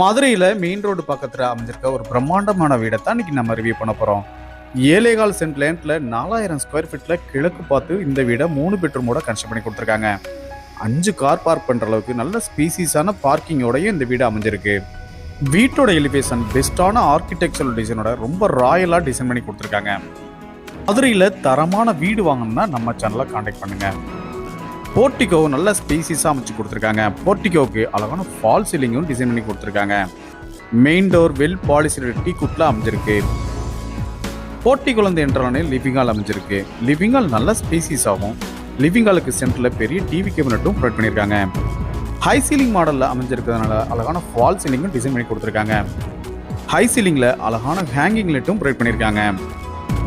மதுரையில் main road பக்கத்தில் அமைஞ்சிருக்க ஒரு பிரம்மாண்டமான வீடை தான் இன்னைக்கு நம்ம ரிவ்யூ பண்ண போகிறோம் ஏழேகால் சென்ட் லேண்டில் நாலாயிரம் ஸ்கொயர் ஃபீட்டில் கிழக்கு பார்த்து இந்த வீடை மூணு பெட்ரூமோட கன்ஸ்ட்ரக்ட் பண்ணி கொடுத்துருக்காங்க. அஞ்சு கார் பார்க் பண்ணுற அளவுக்கு நல்ல ஸ்பீசிஸான பார்க்கிங்கோடயும் இந்த வீடு அமைஞ்சிருக்கு. வீட்டோட எலிவேஷன் பெஸ்ட்டான ஆர்கிடெக்சரல் டிசைனோட ரொம்ப ராயலாக டிசைன் பண்ணி கொடுத்துருக்காங்க. மதுரையில் தரமான வீடு வாங்கணும்னா நம்ம சேனலை காண்டாக்ட் பண்ணுங்கள் போர்ட்டிகோ நல்ல ஸ்பேசிஸாக அமைச்சு கொடுத்துருக்காங்க. போர்ட்டிகோவுக்கு அழகான ஃபால் சீலிங்கும் டிசைன் பண்ணி கொடுத்துருக்காங்க. Main door well polished teak குட்டில் அமைஞ்சிருக்கு. போர்ட்டிகோல இருந்து என்றாலே லிவிங் ஹால் அமைஞ்சிருக்கு. லிவிங் ஹால் நல்ல ஸ்பேசிஸ் ஆகும். லிவிங் ஹாலுக்கு சென்டரில் பெரிய டிவி கேபினட்டும் ப்ரொவைட் பண்ணியிருக்காங்க. ஹை சீலிங் மாடலில் அமைஞ்சிருக்கிறதுனால அழகான ஃபால் சீலிங்கும் டிசைன் பண்ணி கொடுத்துருக்காங்க. ஹை சீலிங்கில் அழகான ஹேங்கிங் லைட்டும் ப்ரொவைட் பண்ணியிருக்காங்க.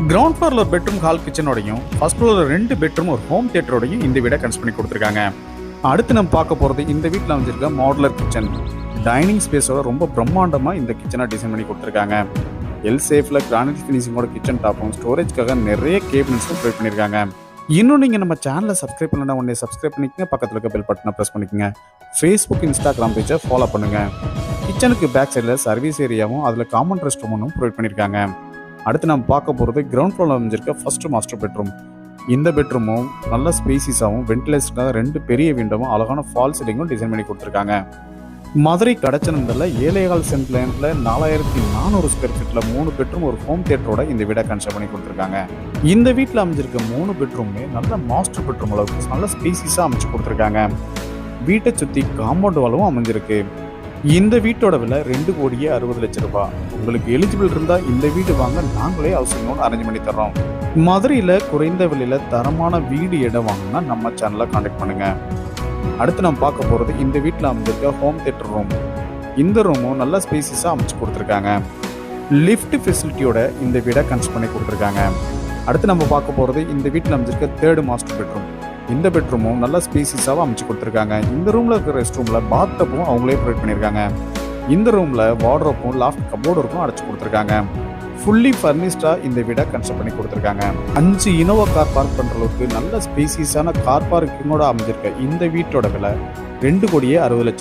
கிரவுண்ட் ஃப்ளோரில் ஒரு பெட்ரூம் ஹால் கிச்சனோடையும் ஃபர்ஸ்ட் ஃப்ளோரில் ரெண்டு பெட்ரூம் ஒரு ஹோம் தியேட்டரோடையும் இந்த வீடை கன்ஸ்ட் பண்ணி கொடுத்துருக்காங்க. அடுத்து நம்ம பார்க்க போகிறது இந்த வீட்டில் அமைஞ்சிருக்க மாடுலர் கிச்சன் டைனிங் ஸ்பேஸோட ரொம்ப பிரம்மாண்டமாக இந்த கிச்சனை டிசைன் பண்ணி கொடுத்துருக்காங்க. எல் சேஃபில் கிரானைட் ஃபினிஷிங்கோட கிச்சன் டாப்பும் ஸ்டோரேஜ்க்காக நிறைய கேபினட்ஸும் ப்ரொவைட் பண்ணியிருக்காங்க இன்னும் நீங்கள் நம்ம சேனலை சப்ஸ்கிரைப் பண்ணலன்னா உடனே சப்ஸ்கிரைப் பண்ணிக்கங்க பக்கத்தில் இருக்க பெல் பட்டனை ப்ரெஸ் பண்ணிக்கோங்க. ஃபேஸ்புக் இன்ஸ்டாகிராம் பேஜை ஃபாலோ பண்ணுங்கள் கிச்சனுக்கு பேக் சைடில் சர்வீஸ் ஏரியாவும் அதில் காமன் ரெஸ்ட் ரூமும் ப்ரொவைட் பண்ணியிருக்காங்க அடுத்து நம்ம பார்க்க போகிறது கிரவுண்ட் ஃப்ளோரில் அமைஞ்சிருக்க ஃபஸ்ட்டு மாஸ்டர் பெட்ரூம் இந்த பெட்ரூமும் நல்ல ஸ்பேசிஸாகவும் வென்டிலேஷனுக்காக ரெண்டு பெரிய விண்டோவும் அழகான ஃபால் சீலிங்கும் டிசைன் பண்ணி கொடுத்துருக்காங்க. மதுரை கடச்சனந்தில் ஏழைகால் சென்ட்லேண்டில் நாலாயிரத்தி நானூறு ஸ்கொயர் ஃபீட்டில் மூணு பெட்ரூம் ஒரு ஹோம் தியேட்டரோட இந்த வீடை கன்ஸ்ட்ரக்ட் பண்ணி கொடுத்துருக்காங்க. இந்த வீட்டில் அமைஞ்சிருக்க மூணு பெட்ரூமே நல்ல மாஸ்டர் பெட்ரூம் அளவுக்கு நல்ல ஸ்பேசிஸாக அமைச்சு கொடுத்துருக்காங்க. வீட்டை சுற்றி காம்பவுண்ட் வாலும் அமைஞ்சிருக்கு. இந்த வீட்டோட விலை ரெண்டு கோடியே அறுபது லட்ச ரூபாய் உங்களுக்கு எலிஜிபிள் இருந்தால் இந்த வீடு வாங்க நாங்களே ஹவுசிங் லோன் அரேஞ்ச் பண்ணி தர்றோம். மதுரையில் குறைந்த விலையில் தரமான வீடு இடம் வாங்கினா நம்ம சேனலை காண்டாக்ட் பண்ணுங்கள் அடுத்து நம்ம பார்க்க போகிறது இந்த வீட்டில் அமைஞ்சிருக்க ஹோம் தேட்டர் ரூம் இந்த ரூமும் நல்ல ஸ்பேசிஸாக அமைச்சு கொடுத்துருக்காங்க. லிஃப்ட் ஃபெசிலிட்டியோட இந்த வீடை கன்ஸ்ட் பண்ணி கொடுத்துருக்காங்க. அடுத்து நம்ம பார்க்க போகிறது இந்த வீட்டில் அமைஞ்சிருக்க தேர்டு மாஸ்டர் பெட்ரூம் இந்த பெட்ரூமும் நல்ல ஸ்பேசிஸாக அமைச்சு கொடுத்துருக்காங்க. இந்த ரூமில் இருக்கிற ரெஸ்ட் ரூமில் பாத்தப்பும் அவங்களே ப்ரொவைட் பண்ணியிருக்காங்க. இந்த ரூமில் வார்ட்ரோப்பும் லாஃப்ட் கபோர்டருக்கும் அடைச்சி கொடுத்துருக்காங்க. ஃபுல்லி ஃபர்னிஷ்டாக இந்த வீடை கன்ஸ்ட்ரக்ட் பண்ணி கொடுத்துருக்காங்க. அஞ்சு இனோவா கார் பார்க் பண்ணுற அளவுக்கு நல்ல ஸ்பீசிஸான கார் பார்க்கிங்கோட அமைஞ்சிருக்க இந்த வீட்டோட விலை ரெண்டு கோடியே அறுபது லட்சம்